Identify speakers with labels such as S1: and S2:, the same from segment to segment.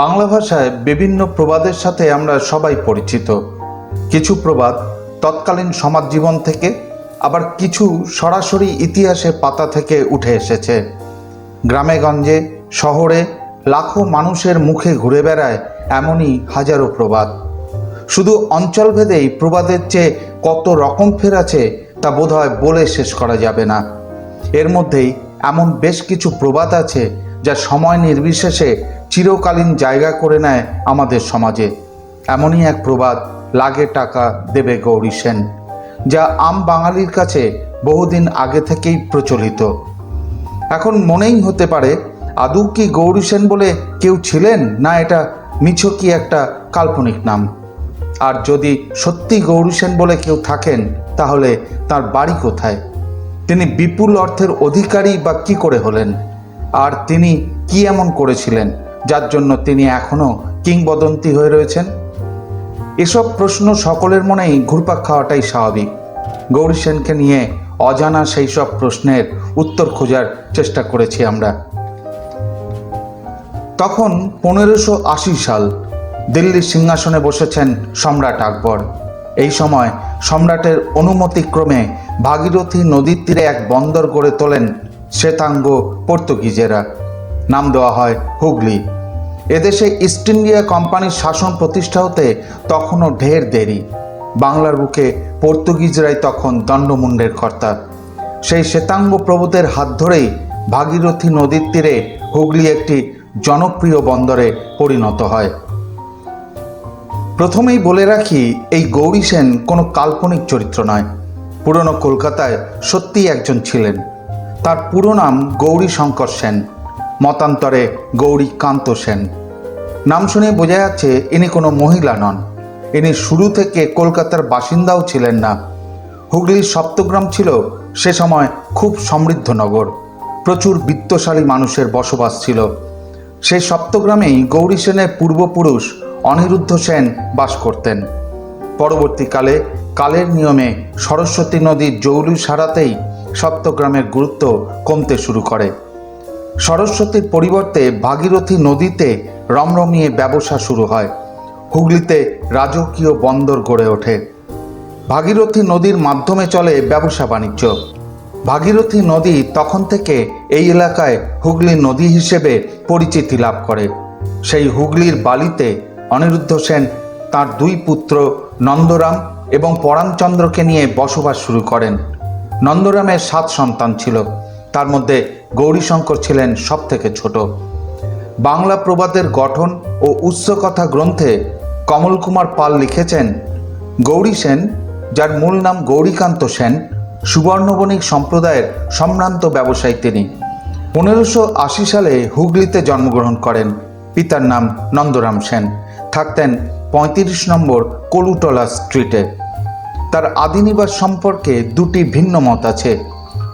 S1: বাংলা ভাষায় বিভিন্ন প্রবাদের সাথে আমরা সবাই পরিচিত। কিছু প্রবাদ তৎকালীন সমাজ জীবন থেকে, আবার কিছু সরাসরি ইতিহাসের পাতা থেকে উঠে এসেছে। গ্রামে গঞ্জে, শহরে লাখো মানুষের মুখে ঘুরে বেড়ায় এমনই হাজারো প্রবাদ। শুধু অঞ্চলভেদেই প্রবাদের চেয়ে কত রকম ফের আছে তা বোধহয় বলে শেষ করা যাবে না। এর মধ্যেই এমন বেশ কিছু প্রবাদ আছে যা সময় নির্বিশেষে চিরকালীন জায়গা করে নেয় আমাদের সমাজে। এমনই এক প্রবাদ, লাগে টাকা দেবে গৌরী সেন যা আম বাঙালির কাছে বহুদিন আগে থেকেই প্রচলিত। এখন মনেই হতে পারে, আদৌ কি গৌরী সেন বলে কেউ ছিলেন, না এটা মিছকি একটা কাল্পনিক নাম। আর যদি সত্যি গৌরী সেন বলে কেউ থাকেন, তাহলে তার বাড়ি কোথায়? তিনি বিপুল অর্থের অধিকারী বা কি করে হলেন? আর তিনি কি এমন করেছিলেন? যার জন্য তিনি এখনও কিংবদন্তি হয়ে রয়েছেন? এসব প্রশ্ন সকলের মনেই ঘুরপাক খাওয়াটাই স্বাভাবিক। গৌরী সেনকে নিয়ে অজানা সেই সব প্রশ্নের উত্তর খোঁজার চেষ্টা করেছি আমরা। তখন পনেরোশো আশি সাল দিল্লির সিংহাসনে বসেছেন সম্রাট আকবর। এই সময় সম্রাটের অনুমতিক্রমে ভাগীরথী নদীর তীরে এক বন্দর গড়ে তোলেন শ্বেতাঙ্গ পর্তুগিজেরা। নাম দেওয়া হয় হুগলি। এদেশে ইস্ট ইন্ডিয়া কোম্পানির শাসন প্রতিষ্ঠা হতে তখনও ঢের দেরি। বাংলার বুকে পর্তুগিজরাই তখন দণ্ডমুণ্ডের কর্তা সেই শ্বেতাঙ্গ প্রভুদের হাত ধরেই ভাগীরথী নদীর তীরে হুগলি একটি জনপ্রিয় বন্দরে পরিণত হয়। প্রথমেই বলে রাখি, এই গৌরী সেন কোনো কাল্পনিক চরিত্র নয়। পুরনো কলকাতায় সত্যিই একজন ছিলেন। তার পুরো নাম গৌরী শঙ্কর সেন। মতান্তরে গৌরী কান্ত সেন। নাম শুনে বোঝা যাচ্ছে ইনি কোনো মহিলা নন। ইনি শুরু থেকে কলকাতার বাসিন্দাও ছিলেন না। হুগলির সপ্তগ্রাম ছিল সে সময় খুব সমৃদ্ধ নগর। প্রচুর বিত্তশালী মানুষের বসবাস ছিল। সেই সপ্তগ্রামেই গৌরী সেনের পূর্বপুরুষ অনিরুদ্ধ সেন বাস করতেন। পরবর্তীকালে কালের নিয়মে সরস্বতী নদীর জৌলু সারাতেই সপ্তগ্রামের গুরুত্ব কমতে শুরু করে। সরস্বতীর পরিবর্তে ভাগীরথী নদীতে রমরমিয়ে ব্যবসা শুরু হয়। হুগলিতে রাজকীয় বন্দর গড়ে ওঠে। ভাগীরথী নদীর মাধ্যমে চলে ব্যবসা বাণিজ্য। ভাগীরথী নদী তখন থেকে এই এলাকায় হুগলি নদী হিসেবে পরিচিতি লাভ করে। সেই হুগলির বালিতে অনিরুদ্ধ সেন তার দুই পুত্র নন্দরাম এবং পরাণচন্দ্রকে নিয়ে বসবাস শুরু করেন। নন্দরামের সাত সন্তান ছিল। তার মধ্যে গৌরীশঙ্কর ছিলেন সব থেকে ছোট। বাংলা প্রবাদের গঠন ও উৎসকথা গ্রন্থে কমল কুমার পাল লিখেছেন, গৌরী সেন, যার মূল নাম গৌরীকান্ত সেন, সুবর্ণবণিক সম্প্রদায়ের সম্ভ্রান্ত ব্যবসায়ী তিনি। পনেরোশো আশি সালে হুগলিতে জন্মগ্রহণ করেন। পিতার নাম নন্দরাম সেন। থাকতেন পঁয়ত্রিশ নম্বর কলুটলা স্ট্রিটে। তার আদিনিবাস সম্পর্কে দুটি ভিন্ন মত আছে।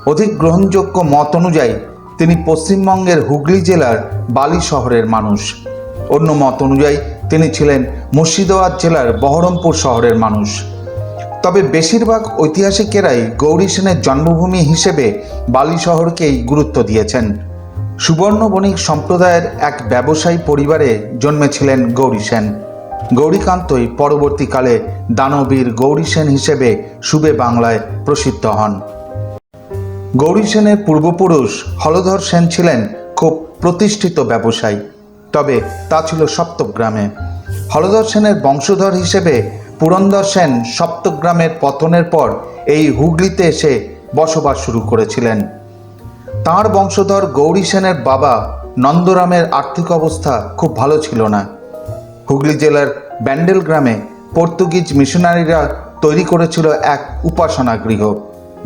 S1: অধিক গ্রহণযোগ্য মত অনুযায়ী, তিনি পশ্চিমবঙ্গের হুগলি জেলার বালি শহরের মানুষ। অন্য মত অনুযায়ী, তিনি ছিলেন মুর্শিদাবাদ জেলার বহরমপুর শহরের মানুষ। তবে বেশিরভাগ ঐতিহাসিকেরাই গৌরী সেনের জন্মভূমি হিসেবে বালি শহরকেই গুরুত্ব দিয়েছেন। সুবর্ণ বণিক সম্প্রদায়ের এক ব্যবসায়ী পরিবারে জন্মেছিলেন গৌরী সেন। গৌরীকান্তই পরবর্তীকালে দানবীর গৌরী সেন হিসেবে সুবে বাংলায় প্রসিদ্ধ হন। গৌরী সেনের পূর্বপুরুষ হলধর সেন ছিলেন খুব প্রতিষ্ঠিত ব্যবসায়ী। তবে তা ছিল সপ্তগ্রামে হলধর সেনের বংশধর হিসেবে পুরন্দর সেন সপ্তগ্রামের পতনের পর এই হুগলিতে এসে বসবাস শুরু করেছিলেন। তাঁর বংশধর গৌরী সেনের বাবা নন্দরামের আর্থিক অবস্থা খুব ভালো ছিল না। হুগলি জেলার ব্যান্ডেল গ্রামে পর্তুগিজ মিশনারিরা তৈরি করেছিল এক উপাসনা গৃহ।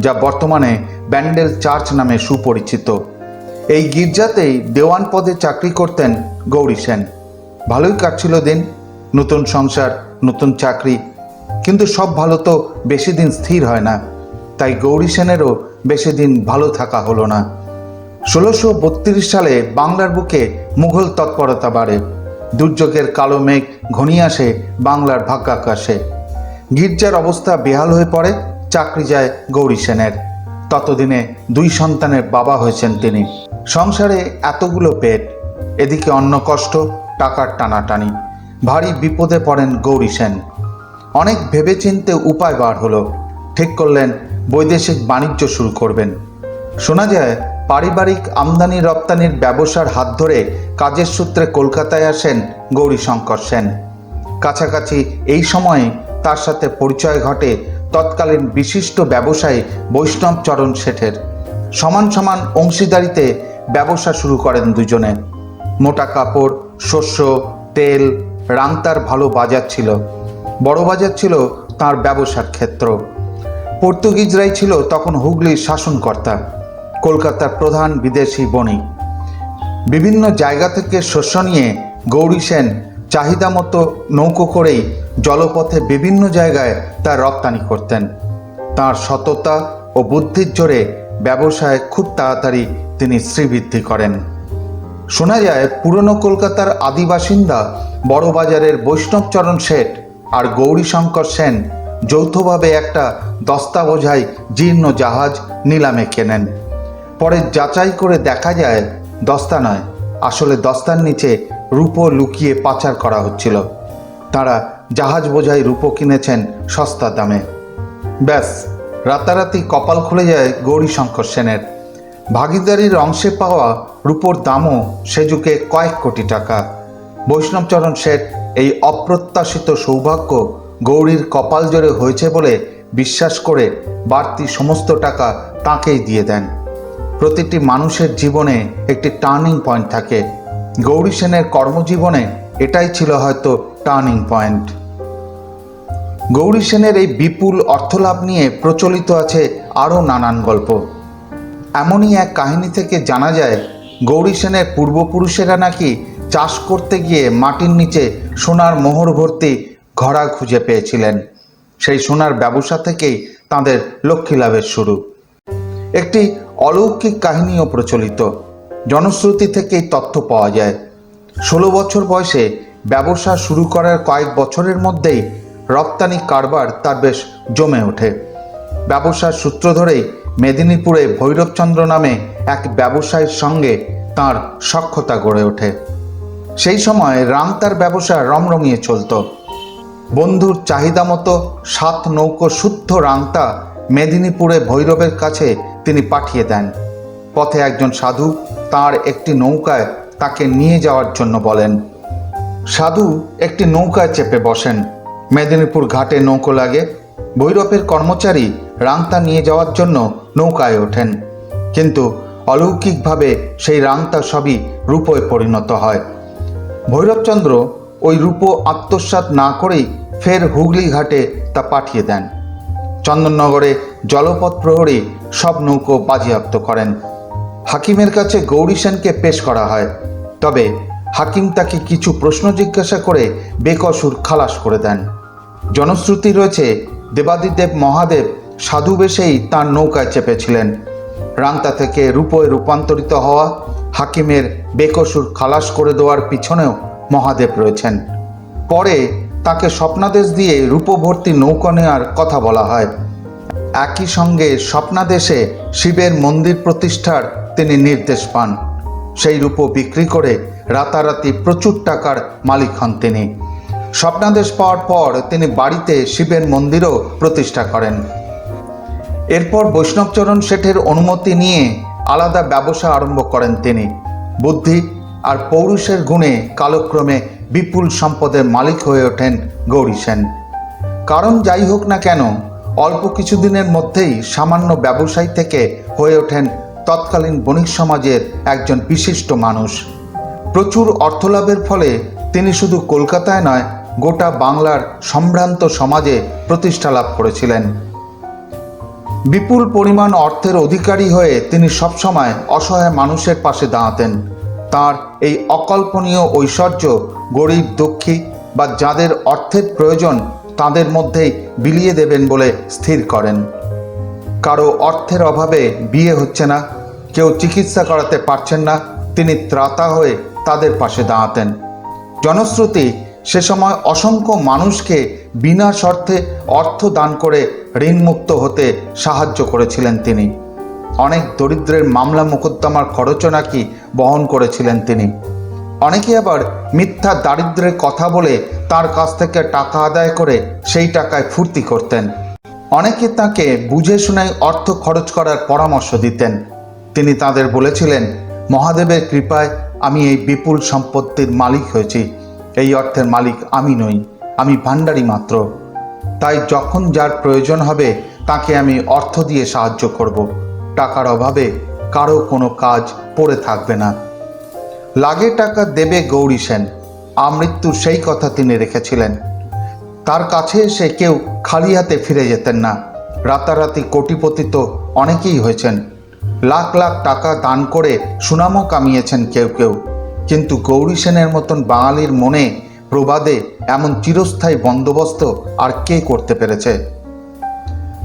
S1: যা বর্তমানে ব্যান্ডেল চার্চ নামে সুপরিচিত। এই গির্জাতেই দেওয়ান পদে চাকরি করতেন গৌরী সেন। ভালোই কাটছিল দিন, নতুন সংসার, নতুন চাকরি। কিন্তু সব ভালো তো বেশি দিন স্থির হয় না। তাই গৌরী সেনেরও বেশি দিন ভালো থাকা হলো না। ষোলোশো বত্রিশ সালে বাংলার বুকে মুঘল তৎপরতা বাড়ে। দুর্যোগের কালো মেঘ ঘনিয়ে আসে বাংলার ভাগ্যাকাশে। গির্জার অবস্থা বেহাল হয়ে পড়ে। চাকরি যায় গৌরী সেনের। ততদিনে দুই সন্তানের বাবা হয়েছেন তিনি। সংসারে এতগুলো পেট, এদিকে অন্ন কষ্ট, টাকার টানাটানি। ভারী বিপদে পড়েন গৌরী সেন। অনেক ভেবেচিন্তে উপায় বার হলো। ঠিক করলেন, বৈদেশিক বাণিজ্য শুরু করবেন। শোনা যায়, পারিবারিক আমদানি রপ্তানির ব্যবসার হাত ধরে কাজের সূত্রে কলকাতায় আসেন গৌরীশঙ্কর সেন। কাছাকাছি এই সময়ে তার সাথে পরিচয় ঘটে তৎকালীন বিশিষ্ট ব্যবসায়ী বৈষ্ণব চরণ শেঠের। সমান সমান অংশীদারিতে ব্যবসা শুরু করেন দুজনে। মোটা কাপড়, শস্য, তেল রাংতার ভালো বাজার ছিল। বড় বাজার ছিল তার ব্যবসার ক্ষেত্র। পর্তুগিজরাই ছিল তখন হুগলির শাসনকর্তা, কলকাতার প্রধান বিদেশি বণিক। বিভিন্ন জায়গা থেকে শস্য নিয়ে গৌরী সেন চাহিদা মতো নৌকো করেই জলপথে বিভিন্ন জায়গায় তা রপ্তানি করতেন। তার সততা ও বুদ্ধির জোরে ব্যবসায় খুব তাড়াতাড়ি তিনি শ্রীবৃদ্ধি করেন। শোনা যায়, পুরনো কলকাতার আদিবাসিন্দা বড়বাজারের বৈষ্ণবচরণ শেঠ আর গৌরীশঙ্কর সেন যৌথভাবে একটা দস্তা বোঝাই জীর্ণ জাহাজ নিলামে কেনেন। পরে যাচাই করে দেখা যায়, দস্তা নয়, আসলে দস্তার নিচে রূপো লুকিয়ে পাচার করা হচ্ছিল। তারা জাহাজ বোঝাই রূপো কিনেছেন সস্তা দামে। ব্যাস, রাতারাতি কপাল খুলে যায় গৌরীশঙ্কর সেনের। ভাগিদারির অংশে পাওয়া রূপোর দামও সে যুগে কয়েক কোটি টাকা। বৈষ্ণবচরণ শেঠ এই অপ্রত্যাশিত সৌভাগ্য গৌরীর কপাল জোরে হয়েছে বলে বিশ্বাস করে বাড়তি সমস্ত টাকা তাঁকেই দিয়ে দেন। প্রতিটি মানুষের জীবনে একটি টার্নিং পয়েন্ট থাকে। গৌরী সেনের কর্মজীবনে এটাই ছিল হয়তো টার্নিং পয়েন্ট গৌরী সেনের এই বিপুল অর্থলাভ নিয়ে প্রচলিত আছে আরও নানান গল্প। এমনই এক কাহিনী থেকে জানা যায়, গৌরী সেনের পূর্বপুরুষেরা নাকি চাষ করতে গিয়ে মাটির নিচে সোনার মোহর ভর্তি ঘড়া খুঁজে পেয়েছিলেন। সেই সোনার ব্যবসা থেকেই তাদের লক্ষ্মী লাভের শুরু। একটি অলৌকিক কাহিনীও প্রচলিত। জনশ্রুতি থেকেই তথ্য পাওয়া যায়। ষোলো বছর বয়সে ব্যবসা শুরু করার কয়েক বছরের মধ্যেই রপ্তানি কারবার তার বেশ জমে ওঠে। ব্যবসার সূত্র ধরেই মেদিনীপুরে ভৈরবচন্দ্র নামে এক ব্যবসায়ীর সঙ্গে তার সক্ষতা গড়ে ওঠে। সেই সময় রাম তার ব্যবসা রমরমিয়ে চলত। বন্ধুর চাহিদা মতো সাত নৌকো শুদ্ধ রাংতা মেদিনীপুরে ভৈরবের কাছে তিনি পাঠিয়ে দেন। পথে একজন সাধু তার একটি নৌকায় তাকে নিয়ে যাওয়ার জন্য বলেন। সাধু একটি নৌকায় চেপে বসেন। মেদিনীপুর ঘাটে নৌকো লাগে। ভৈরবের কর্মচারী রাংতা নিয়ে যাওয়ার জন্য নৌকায় ওঠেন। কিন্তু অলৌকিকভাবে সেই রাংতা সবই রূপয়ে পরিণত হয়। ভৈরবচন্দ্র ওই রূপ আত্মসাৎ না করেই ফের হুগলি ঘাটে তা পাঠিয়ে দেন। চন্দননগরে জলপথ প্রহরী সব নৌকো বাজেয়াপ্ত করেন। হাকিমের কাছে গৌরী সেনকে পেশ করা হয়। তবে হাকিম তাকে কিছু প্রশ্ন জিজ্ঞাসা করে বেকসুর খালাস করে দেন। জনশ্রুতি রয়েছে, দেবাদিদেব মহাদেব সাধু বেশেই তার নৌকায় চেপেছিলেন। রাংতা থেকে রূপয়ে রূপান্তরিত হওয়া হাকিমের বেকসুর খালাস করে দেওয়ার পিছনেও মহাদেব রয়েছেন। পরে তাকে স্বপ্নাদেশ দিয়ে রূপভর্তি নৌকা নেওয়ার কথা বলা হয়। একই সঙ্গে স্বপ্নাদেশে শিবের মন্দির প্রতিষ্ঠার তিনি নির্দেশ পান। সেই রূপ বিক্রি করে রাতারাতি প্রচুর টাকার মালিক হন তিনি। স্বপ্নাদেশ পাওয়ার পর তিনি বাড়িতে শিবের মন্দিরও প্রতিষ্ঠা করেন। এরপর বৈষ্ণবচরণ শেঠের অনুমতি নিয়ে আলাদা ব্যবসা আরম্ভ করেন তিনি। বুদ্ধি আর পৌরুষের গুণে কালক্রমে বিপুল সম্পদের মালিক হয়ে ওঠেন গৌরী সেন। কারণ যাই হোক না কেন, অল্প কিছুদিনের মধ্যেই সামান্য ব্যবসায়ী থেকে হয়ে ওঠেন তৎকালীন বণিক সমাজের একজন বিশিষ্ট মানুষ। প্রচুর অর্থলাভের ফলে তিনি শুধু কলকাতায় নয়, গোটা বাংলার সম্ভ্রান্ত সমাজে প্রতিষ্ঠা লাভ করেছিলেন। বিপুল পরিমাণ অর্থের অধিকারী হয়ে তিনি সবসময় অসহায় মানুষের পাশে দাঁড়াতেন। তার এই অকল্পনীয় ঐশ্বর্য গরিব, দুঃখী বা যাদের অর্থের প্রয়োজন তাদের মধ্যেই বিলিয়ে দেবেন বলে স্থির করেন। কারও অর্থের অভাবে বিয়ে হচ্ছে না কেউ চিকিৎসা করাতে পারছেন না, তিনি ত্রাতা হয়ে তাদের পাশে দাঁড়াতেন। জনশ্রুতি সে সময় অসংখ্য মানুষকে বিনা শর্তে অর্থ দান করে ঋণমুক্ত হতে সাহায্য করেছিলেন তিনি। অনেক দরিদ্রের মামলা মোকদ্দমার খরচও নাকি বহন করেছিলেন তিনি। অনেকে আবার মিথ্যা দারিদ্র্যের কথা বলে তার কাছ থেকে টাকা আদায় করে সেই টাকায় ফুর্তি করতেন। অনেকে তাকে বুঝে শুনে অর্থ খরচ করার পরামর্শ দিতেন। তিনি তাদের বলেছিলেন, মহাদেবের কৃপায় আমি এই বিপুল সম্পত্তির মালিক হয়েছি। এই অর্থের মালিক আমি নই, আমি ভাণ্ডারি মাত্র। তাই যখন যার প্রয়োজন হবে, তাকে আমি অর্থ দিয়ে সাহায্য করব। টাকার অভাবে কারও কোনো কাজ পড়ে থাকবে না। লাগে টাকা দেবে গৌরী সেন আমৃত্যুর সেই কথা তিনি রেখেছিলেন। তার কাছে এসে কেউ খালি হাতে ফিরে যেতেন না। রাতারাতি কোটিপতি তো অনেকেই হয়েছেন। লাখ লাখ টাকা দান করে সুনামও কামিয়েছেন কেউ কেউ। কিন্তু গৌরী সেনের মতন বাঙালির মনে প্রবাদে এমন চিরস্থায়ী বন্দোবস্ত আর কে করতে পেরেছে?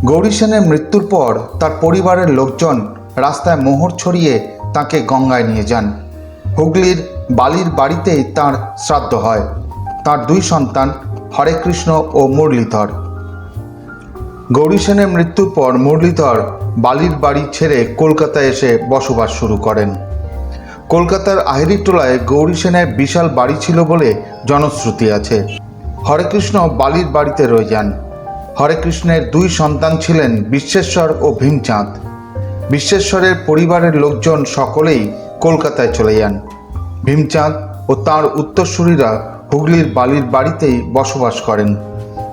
S1: গৌরী সেনের মৃত্যুর পর তার পরিবারের লোকজন রাস্তায় মোহর ছড়িয়ে তাকে গঙ্গায় নিয়ে যান। হুগলির বালির বাড়িতেই তার শ্রাদ্ধ হয়। তার দুই সন্তান হরেকৃষ্ণ ও মুরলীধর। গৌরী সেনের মৃত্যুর পর মুরলীধর বালির বাড়ি ছেড়ে কলকাতায় এসে বসবাস শুরু করেন। কলকাতার আহিরিটোলায় গৌরী সেনের বিশাল বাড়ি ছিল বলে জনশ্রুতি আছে। হরেকৃষ্ণ বালির বাড়িতে রয়ে যান। হরেকৃষ্ণের দুই সন্তান ছিলেন বিশ্বেশ্বর ও ভীমচাঁদ। বিশ্বেশ্বরের পরিবারের লোকজন সকলেই কলকাতায় চলে যান। ভীমচাঁদ ও তার উত্তরসূরিরা হুগলির বালির বাড়িতেই বসবাস করেন।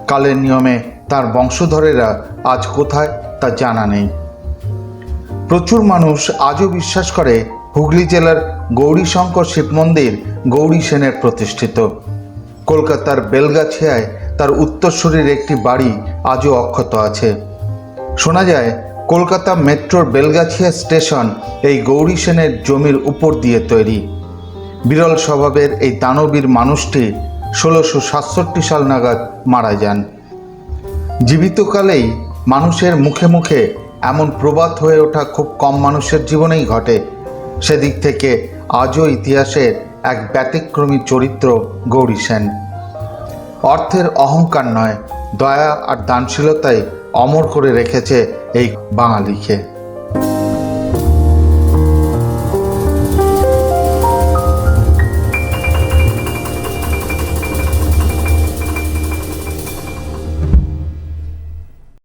S1: কালের নিয়মে তার বংশধরেরা আজ কোথায় তা জানা নেই। প্রচুর মানুষ আজও বিশ্বাস করে হুগলি জেলার গৌরীশঙ্কর শিব মন্দির গৌরী সেনের প্রতিষ্ঠিত। কলকাতার বেলগাছিয়ায় তার উত্তরসূরির একটি বাড়ি আজও অক্ষত আছে। শোনা যায়, কলকাতা মেট্রোর বেলগাছিয়া স্টেশন এই গৌরী সেনের জমির উপর দিয়ে তৈরি। বিরল স্বভাবের এই দানবীর মানুষটি ষোলোশো সাতষট্টি সাল নাগাদ মারা যান। জীবিতকালেই মানুষের মুখে মুখে এমন প্রবাদ হয়ে ওঠা খুব কম মানুষের জীবনেই ঘটে। সেদিক থেকে আজও ইতিহাসের এক ব্যতিক্রমী চরিত্র গৌরী সেন। অর্থের অহংকার নয়, দয়া আর দানশীলতাই অমর করে রেখেছে এই বাঙালিকে।